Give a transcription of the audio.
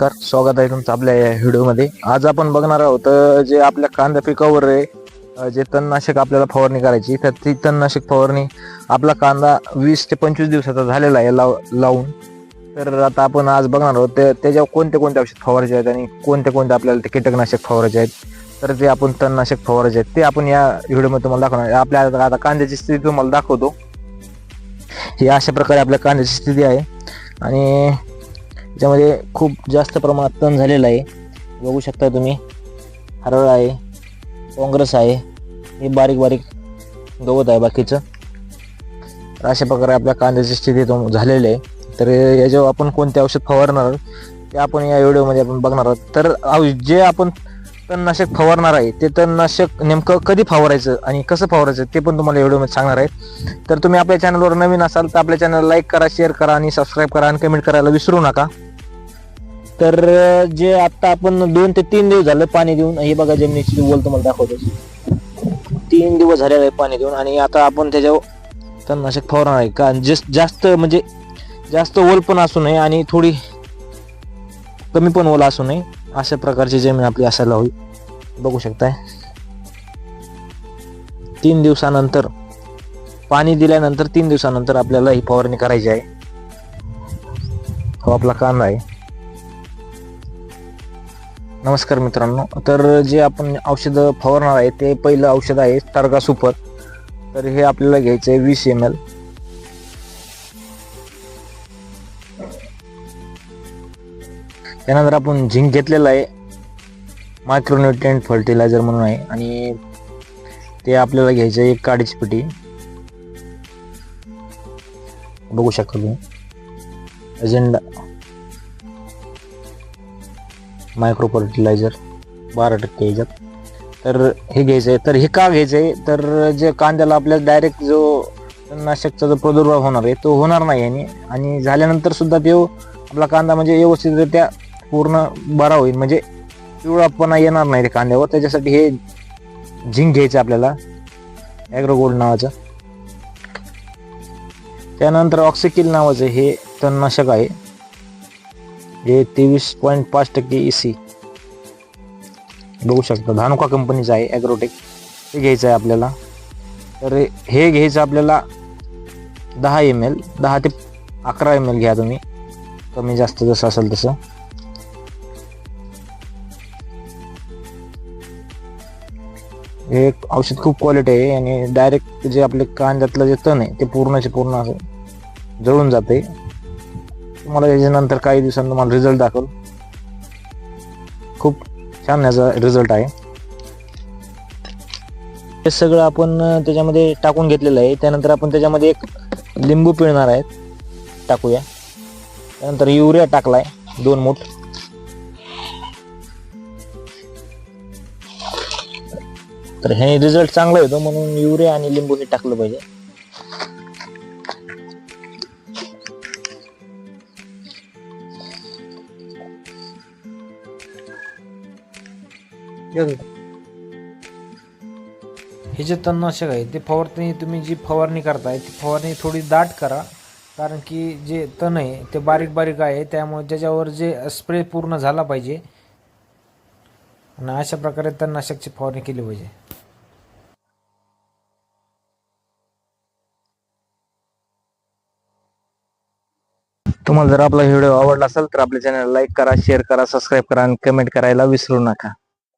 नमस्कार स्वागत आहे तुमचं आपल्या या व्हिडिओमध्ये. आज आपण बघणार आहोत जे आपल्या कांदा पिकावर आहे जे तणनाशक आपल्याला फवारणी करायची तर ती तणनाशक फवारणी आपला कांदा वीस ते पंचवीस दिवसाचा झालेला आहे लाव लावून. तर आता आपण आज बघणार आहोत ते- त्याच्यावर कोणते कोणते औषध फवारायचे आहेत आणि कोणते कोणते आपल्याला ते कीटकनाशक फवारायचे आहेत. तर ते आपण तणनाशक फवारायचे आहेत ते आपण या व्हिडिओमध्ये तुम्हाला दाखवणार आपल्या आता कांद्याची स्थिती तुम्हाला दाखवतो. ही अशा प्रकारे आपल्या कांद्याची स्थिती आहे. आणि त्याच्यामध्ये खूप जास्त प्रमाणात तण झालेलं आहे. बघू शकता तुम्ही. हरळ आहे. काँग्रेस आहे. हे बारीक बारीक गवत आहे बाकीचं. तर अशा प्रकारे आपल्या कांद्याची स्थिती तो झालेली आहे. तर याच्यावर आपण कोणते औषध फवारणार आहोत ते आपण या व्हिडिओमध्ये आपण बघणार आहोत. तर जे आपण तणनाशक फवारणार आहे ते तणनाशक नेमकं कधी फवारायचं आणि कसं फवारायचं ते पण तुम्हाला व्हिडिओमध्ये सांगणार आहे. तर तुम्ही आपल्या चॅनलवर नवीन असाल तर आपल्या चॅनल लाईक करा शेअर करा आणि सबस्क्राईब करा आणि कमेंट करायला विसरू नका. तर जे आता आपण दोन ते तीन दिवस झालं पाणी देऊन हे बघा जमिनीची बोल तुम्हाला दाखवतो. तीन दिवस झाले आहे पाणी देऊन आणि आता आपण त्याच्यावर तणनाशक फवारणार आहे. का जस्ट जास्त म्हणजे जास्त ओल पण असू नये आणि थोडी कमी पण ओल असू नये. अशा प्रकारची जमीन आपली असायला हवी. बघू शकताय. तीन दिवसानंतर पाणी दिल्यानंतर तीन दिवसानंतर आपल्याला ही फवारणी करायची आहे. हो आपला कांदा आहे. नमस्कार मित्रांनो. तर जे आपण औषधं फवारणार आहे ते पहिलं औषध आहे टर्गा सुपर. तर हे आपल्याला घ्यायचं आहे वीस एम एल त्यानंतर आपण झिंक घेतलेलं आहे. मायक्रोन्युट्रिएंट फर्टिलायझर म्हणून आहे. आणि ते आपल्याला घ्यायचं आहे एक काडीची पिटी. बघू शकता तुम्ही. अजेंडा मायक्रो फर्टिलायझर बारा टक्के याच्यात तर हे घ्यायचं आहे तर हे का घ्यायचं आहे तर जे कांद्याला आपल्याला डायरेक्ट जो नाशकचा जो प्रादुर्भाव होणार आहे तो होणार नाही आणि आणि झाल्यानंतर सुद्धा तो आपला कांदा म्हणजे व्यवस्थितरित्या पूर्ण बरा होईल. म्हणजे पिवळापणा येणार नाही ते कांद्यावर. त्याच्यासाठी हे झिंक घ्यायचं आपल्याला. ॲग्रो गोल्ड नावाचं. त्यानंतर ऑक्सिकिल नावाचं हे तणनाशक आहे. हे तेवीस पॉईंट पाच टक्के ई सी बघू शकता धानुका कंपनीचं आहे ॲग्रोटेक हे घ्यायचं आहे आपल्याला. तर हे घ्यायचं आपल्याला दहा एम एल दहा ते अकरा एम एल घ्या तुम्ही. कमी जास्त जसं असेल तसं. हे एक औषध खूप क्वालिटी आहे आणि डायरेक्ट जे आपले कांद्यातलं जे तण आहे ते पूर्णचे पूर्ण असं जळून जाते. तुम्हाला याच्यानंतर काही दिवसांनी तुम्हाला रिझल्ट दाखवल खूप छान याचा रिझल्ट आहे. हे सगळं आपण त्याच्यामध्ये टाकून घेतलेलं आहे. त्यानंतर आपण त्याच्यामध्ये एक लिंबू पिळणार आहेत. टाकूया. त्यानंतर युरिया टाकलाय दोन मूठ. तर हे रिझल्ट चांगला येतो म्हणून युरिया आणि लिंबू हे टाकलं पाहिजे. हे जे तणनाशक आहे ते फवारणी तुम्ही जी फवारणी करताय ती फवारणी थोडी दाट करा कारण की जे तण आहे ते बारीक बारीक आहे त्यामुळे त्याच्यावर जे स्प्रे पूर्ण झाला पाहिजे आणि अशा प्रकारे तणनाशकची फवारणी केली पाहिजे. तुम्हाला जर आपला व्हिडिओ आवडला असेल तर आपल्या चॅनल लाईक करा शेअर करा सबस्क्राईब करा आणि कमेंट करायला विसरू नका.